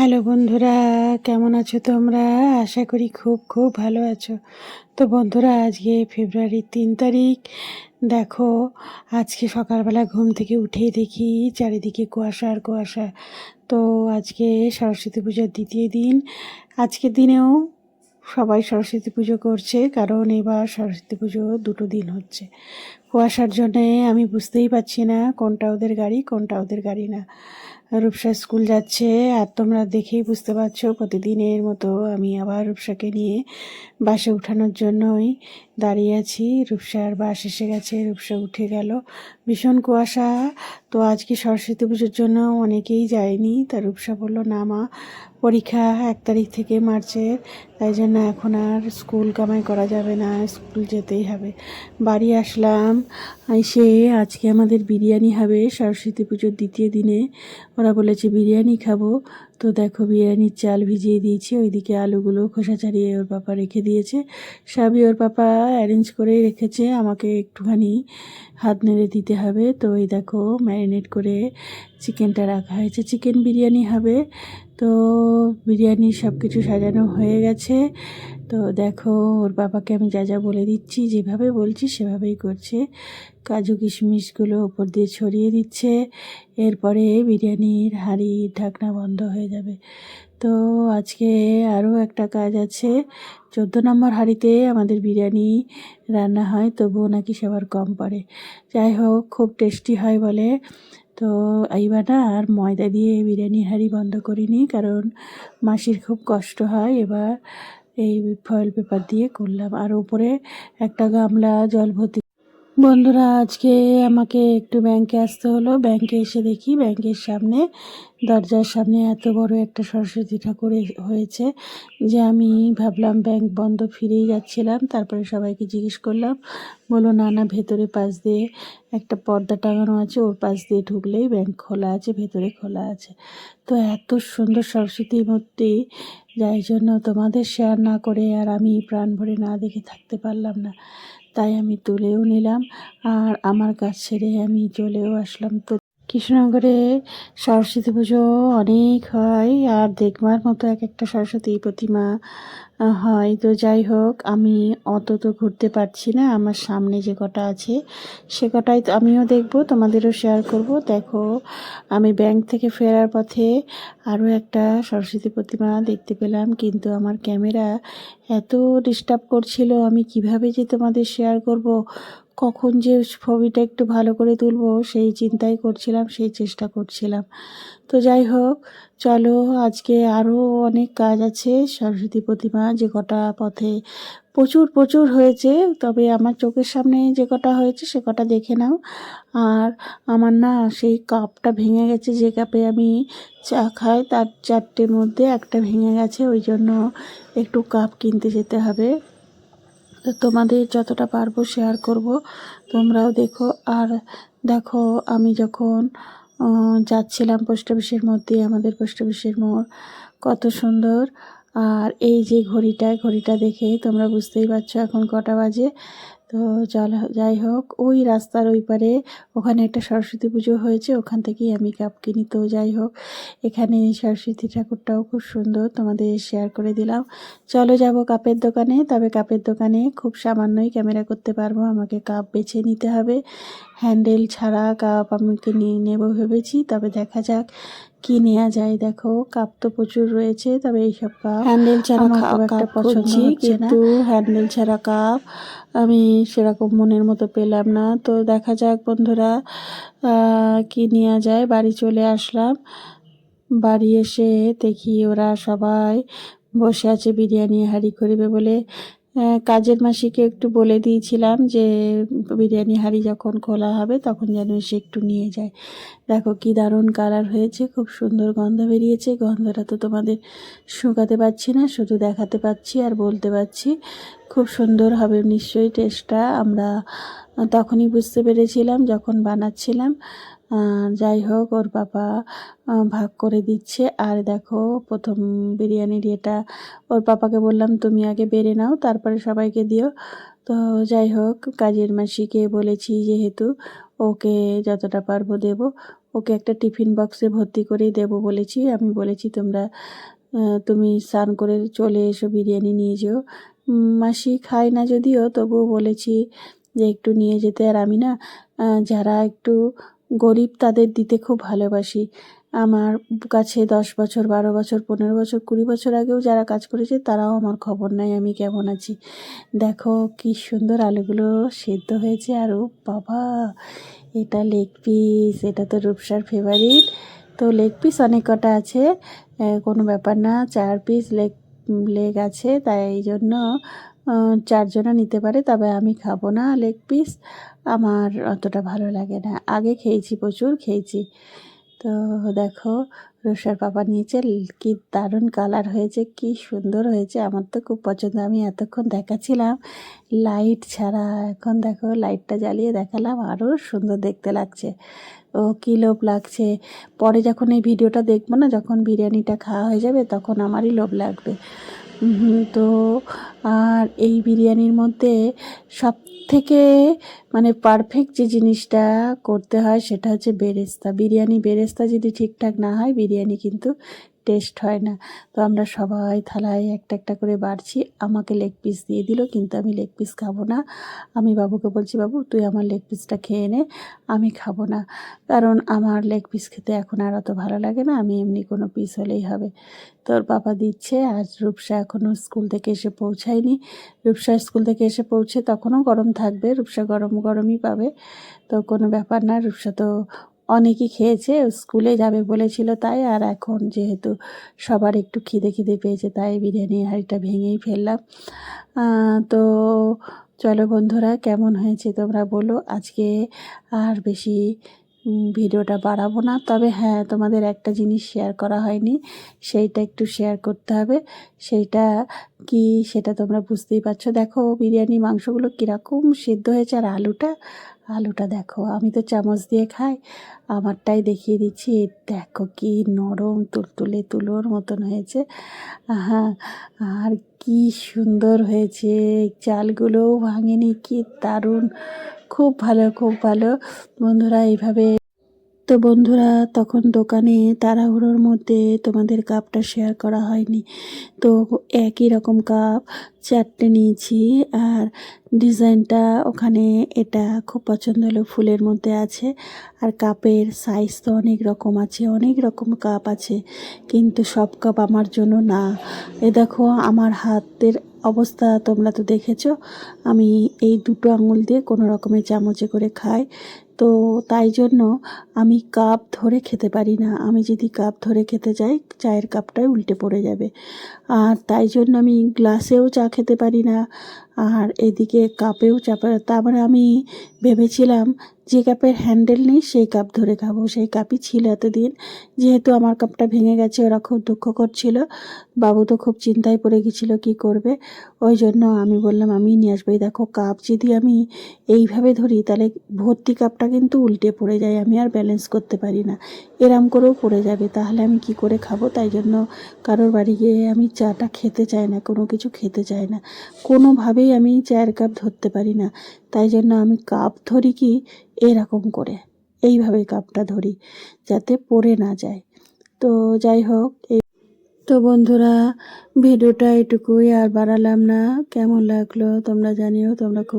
Hello বন্ধুরা, কেমন আছো তোমরা? আশা করি খুব খুব ভালো আছো। তো বন্ধুরা, আজকে ফেব্রুয়ারির তিন তারিখ। দেখো, আজকে সকালবেলা ঘুম থেকে উঠেই দেখি চারিদিকে কুয়াশা আর কুয়াশা। তো আজকে সরস্বতী পূজার দ্বিতীয় দিন। আজকের দিনেও সবাই সরস্বতী পুজো করছে, কারণ এবার সরস্বতী পুজো দুটো দিন হচ্ছে। কুয়াশার জন্যে আমি বুঝতেই পারছি না কোনটা ওদের গাড়ি, কোনটা ওদের গাড়ি না। রূপসা স্কুল যাচ্ছে আর তোমরা দেখেই বুঝতে পারছ প্রতিদিনের মতো আমি আবার রূপসাকে নিয়ে বাসে উঠানোর জন্যই দাঁড়িয়ে আছি। রূপসার বাস এসে গেছে, রূপসা উঠে গেল। ভীষণ কুয়াশা। তো আজকে সরস্বতী পুজোর জন্য অনেকেই যায়নি। তা রূপসা বলল, না মা, পরীক্ষা এক তারিখ থেকে মার্চের। তাই জন্য এখন আর স্কুল কামাই করা যাবে না, স্কুল যেতেই হবে। বাড়ি আসলাম। এসে আজকে আমাদের বিরিয়ানি হবে। সরস্বতী পুজোর দ্বিতীয় দিনে ওরা বলেছে, বিরিয়ানি খাব। তো দেখো, বিরিয়ানির চাল ভিজিয়ে দিয়েছি, ওইদিকে আলুগুলো খোসা ছাড়িয়ে ওর পাপা রেখে দিয়েছে। সবই ওর পাপা অ্যারেঞ্জ করেই রেখেছে, আমাকে একটুখানি হাত নেড়ে দিতে হবে। তো ওই দেখো ম্যারিনেট করে চিকেনটা রাখা হয়েছে। চিকেন বিরিয়ানি হবে, তো বিরিয়ানি সব কিছু সাজানো হয়ে গেছে। তো দেখো, ওর বাবাকে আমি যা যা বলে দিচ্ছি, যেভাবে বলছি সেভাবেই করছে। কাজু কিশমিশগুলো ওপর দিয়ে ছড়িয়ে দিচ্ছে। এরপরে বিরিয়ানির হাঁড়ির ঢাকনা বন্ধ হয়ে যাবে। তো আজকে আরও একটা কাজ আছে। চোদ্দ নম্বর হাঁড়িতে আমাদের বিরিয়ানি রান্না হয়, তবুও নাকি সবার কম পড়ে। যাই হোক, খুব টেস্টি হয় বলে। তো এইবার না আর ময়দা দিয়ে বিরিয়ানির হাঁড়ি বন্ধ করিনি, কারণ মাসির খুব কষ্ট হয়। এবার এই ফয়েল পেপার দিয়ে করলাম। আর উপরে একটা গামলা জল ভর্তি বন্ধুরা, আজকে আমাকে একটু ব্যাংকে আসতে হলো। ব্যাংকে এসে দেখি ব্যাংকের সামনে, দরজার সামনে এত বড় একটা সরস্বতী ঠাকুর হয়েছে যে আমি ভাবলাম ব্যাংক বন্ধ ফিরেই যাচ্ছিলাম। তারপরে সবাইকে জিজ্ঞেস করলাম বলো না না, ভেতরে পাশ দিয়ে একটা পর্দা টাঙানো আছে, ওর পাশ দিয়ে ঢুকলেই ব্যাংক খোলা আছে, ভেতরে খোলা আছে। তো এত সুন্দর সরস্বতী মূর্তি, যাই জন্য তোমাদের শেয়ার না করে আর আমি প্রাণ ভরে না দেখে থাকতে পারলাম না। তাই আমি তুলেও নিলাম। আর আমার কাজ ছেড়ে আমি চলেও আসলাম। তো কৃষ্ণনগরে সরস্বতী পুজো অনেক হয়, আর দেখবার মতো এক একটা সরস্বতী প্রতিমা হয়। তো যাই হোক, আমি অত তো ঘুরতে পারছি না, আমার সামনে যে কটা আছে, সে কটাই আমিও দেখব, তোমাদেরও শেয়ার করব। দেখো, আমি ব্যাংক থেকে ফেরার পথে আরও একটা সরস্বতী প্রতিমা দেখতে পেলাম, কিন্তু আমার ক্যামেরা এত ডিস্টার্ব করছিল, আমি কীভাবে যে তোমাদের শেয়ার করব? কখন যে ছবিটা একটু ভালো করে তুলবো সেই চিন্তাই করছিলাম, সেই চেষ্টা করছিলাম। তো যাই হোক, চলো আজকে আরও অনেক কাজ আছে। সরস্বতী প্রতিমা যে কটা পথে প্রচুর প্রচুর হয়েছে, তবে আমার চোখের সামনে যে কটা হয়েছে সে কটা দেখে নাও। আর আমার না সেই কাপটা ভেঙে গেছে, যে কাপে আমি চা খাই তার চারটের মধ্যে একটা ভেঙে গেছে, ওই জন্য একটু কাপ কিনতে যেতে হবে। তোমাদের যতটা পারব শেয়ার করব। তোমরাও দেখো। আর দেখো, আমি যখন যাচ্ছিলাম পোস্ট অফিসের মধ্যে, আমাদের পোস্ট অফিসের মোড়, কত সুন্দর। আর এই যে ঘড়িটা ঘড়িটা দেখে তোমরা বুঝতেই পারছ এখন কটা বাজে। তো চল যাই হোক ওই রাস্তার ওই পারে ওখানে একটা সরস্বতী পুজো হয়েছে ওখান থেকেই আমি কাপ কিনি। তো যাই হোক এখানে সরস্বতী ঠাকুরটাও খুব সুন্দর তোমাদের শেয়ার করে দিলাম। চলো যাব কাপের দোকানে তবে কাপের দোকানে খুব সামান্যই ক্যামেরা করতে পারব আমাকে কাপ বেছে নিতে হবে। হ্যান্ডেল ছাড়া কাপ আমি নিয়ে নেব ভেবেছি তবে দেখা যাক কি নেওয়া যায়। দেখো কাপ তো প্রচুর রয়েছে তবে এইসব কাপ হ্যান্ডেল ছাড়া আমার একটা পছন্দ কিন্তু হ্যান্ডেল ছাড়া কাপ আমি সেরকম মনের মতো পেলাম না। তো দেখা যাক বন্ধুরা কি নেওয়া যায়। বাড়ি চলে আসলাম। বাড়ি এসে দেখি ওরা সবাই বসে আছে বিরিয়ানি হাঁড়ি করিবে বলে। কাজের মাসিকে একটু বলে দিয়েছিলাম যে, বিরিয়ানি হাঁড়ি যখন খোলা হবে তখন যেন এসে একটু নিয়ে যায়। দেখো কি দারুণ কালার হয়েছে, খুব সুন্দর গন্ধ বেরিয়েছে। গন্ধটা তো তোমাদের শুকাতে পারছি না, শুধু দেখাতে পাচ্ছি আর বলতে পারছি। খুব সুন্দর হবে নিশ্চয়ই টেস্টটা। আমরা তখনই বুঝতে পেরেছিলাম যখন বানাচ্ছিলাম। যাই হোক, ওর বাবা ভাগ করে দিচ্ছে। আর দেখো, প্রথম বিরিয়ানির এটা ওর পাপাকে বললাম, তুমি আগে বেড়ে নাও, তারপরে সবাইকে দিও। তো যাই হোক, কাজের মাসিকে বলেছি যেহেতু ওকে যতটা পারব দেব। ওকে একটা টিফিন বক্সে ভর্তি করেই দেবো বলেছি। আমি বলেছি, তোমরা তুমি স্নান করে চলে এসো, বিরিয়ানি নিয়ে যেও। মাসি খায় না যদিও, তবুও বলেছি যে একটু নিয়ে যেতে। আর আমি না যারা একটু গরিব তাদের দিতে খুব ভালোবাসি। আমার কাছে দশ বছর, বারো বছর, পনেরো বছর, কুড়ি বছর আগেও যারা কাজ করেছে তারাও আমার খবর নাই, আমি কেমন আছি। দেখো কি সুন্দর আলুগুলো সেদ্ধ হয়েছে আর ও বাবা, এটা লেগ পিস, এটা তো রূপসার ফেভারিট তো লেগ পিস অনেক কটা আছে কোনো ব্যাপার না, চার পিস লেগ লেগ আছে, তাই এই জন্য চারজনা নিতে পারে, তবে আমি খাব না লেগ পিস আমার অতটা ভালো লাগে না। আগে খেয়েছি প্রচুর, খেয়েছি। তো দেখো রুষার পাপা নিয়েছে কি দারুণ কালার হয়েছে, কি সুন্দর হয়েছে। আমার তো খুব পছন্দ। আমি এতক্ষণ দেখাচ্ছিলাম লাইট ছাড়া। এখন দেখো লাইটটা জ্বালিয়ে দেখালাম আরও সুন্দর দেখতে লাগছে। ও কী লোভ লাগছে। পরে যখন এই ভিডিওটা দেখব না, যখন বিরিয়ানিটা খাওয়া হয়ে যাবে, তখন আমারই লোভ লাগবে। তো আর এই বিরিয়ানির মধ্যে সব থেকে মানে পারফেক্ট যে জিনিসটা করতে হয় সেটা হচ্ছে বেরেস্তা। বিরিয়ানি, বেরেস্তা যদি ঠিকঠাক না হয়, বিরিয়ানি কিন্তু টেস্ট হয় না। তো আমরা সবাই থালায় একটা একটা করে বাড়ছি। আমাকে লেগ পিস দিয়ে দিল, কিন্তু আমি লেগ পিস খাব না। আমি বাবুকে বলছি, বাবু, তুই আমার লেগ পিসটা খেয়ে নে, আমি খাব না। কারণ আমার লেগ পিস খেতে এখন আর অত ভালো লাগে না, আমি এমনি কোনো পিস হলেই হবে। তোর বাবা দিচ্ছে, আজ রূপসা এখনও স্কুল থেকে এসে পৌঁছায়নি। রূপসা স্কুল থেকে এসে পৌঁছে তখনও গরম থাকবে, রূপসা গরম গরমই পাবে। তো কোনো ব্যাপার না, রূপসা তো অনেকই খেয়েছে, স্কুলে যাবে বলেছিল তাই, আর এখন যেহেতু সবার একটু খিদে খিদে পেয়েছে, তাই বিরিয়ানির হাঁড়িটা ভেঙেই ফেললাম। তো চলো বন্ধুরা, কেমন হয়েছে তোমরা বলো। আজকে আর বেশি ভিডিওটা বাড়াবো না। তবে হ্যাঁ তোমাদের একটা জিনিস শেয়ার করা হয়নি, সেইটা একটু শেয়ার করতে হবে। সেইটা কি সেটা তোমরা বুঝতেই পারছ। দেখো, বিরিয়ানি মাংসগুলো কীরকম সিদ্ধ হয়েছে আর আলুটা? আলুটা দেখো, আমি তো চামচ দিয়ে খাই, আমারটাই দেখিয়ে দিচ্ছি। দেখো কি নরম তুলতুলে তুলোর মতন হয়েছে। হ্যাঁ আর কি সুন্দর হয়েছে। চালগুলোও ভাঙেনি, কি দারুণ। খুব ভালো খুব ভালো। বন্ধুরা, এইভাবে তো বন্ধুরা, তখন দোকানে তাড়াহুড়োর মধ্যে তোমাদের কাপটা শেয়ার করা হয়নি। তো একই রকম কাপ, চারটে নিয়েছি আর ডিজাইনটা ওখানে এটা খুব পছন্দ হলো, ফুলের মধ্যে আছে। আর কাপের সাইজ তো অনেক রকম আছে, অনেক রকম কাপ আছে। কিন্তু সব কাপ আমার জন্য না। এ দেখো, আমার হাতের অবস্থা তোমরা তো দেখেছ। আমি এই দুটো আঙুল দিয়ে কোনো রকমের চামচে করে খাই। তো তাই জন্য আমি কাপ ধরে খেতে পারি না। আমি যদি কাপ ধরে খেতে যাই, চায়ের কাপটাই উল্টে পড়ে যাবে। আর তাই জন্য আমি গ্লাসেও চা খেতে পারি না। আর এদিকে কাপেও চা তারপরে আমি ভেবেছিলাম যে কাপের হ্যান্ডেল নেই, সেই কাপ ধরে খাব। সেই কাপই ছিল এতদিন। যেহেতু আমার কাপটা ভেঙে গেছে, ওরা খুব দুঃখ করছিল। বাবু তো খুব চিন্তায় পড়ে গেছিল কী করবে। ওই জন্য আমি বললাম আমি নিয়ে আসব। দেখো, কাপ যদি আমি এইভাবে ধরি, তাহলে ভর্তি কাপটা কিন্তু উল্টে পড়ে যায়। আমি আর ব্যালেন্স করতে পারি না। এরম করেও পড়ে যাবে। তাহলে আমি কি করে খাব? তাই জন্য কারোর বাড়ি গিয়ে আমি চাটা খেতে চাই না, কোনো কিছু খেতে চাই না। কোনোভাবেই আমি চায়ের কাপ ধরতে পারি না। তাই জন্য আমি কাপ ধরি কি এরকম করে। এইভাবে কাপটা ধরি, যাতে পড়ে না যায়। তো যাই হোক, এই তো বন্ধুরা, ভিডিওটা এটুকুই, আর বাড়ালাম না। কেমন লাগল তোমরা জানিও, তোমরা খুব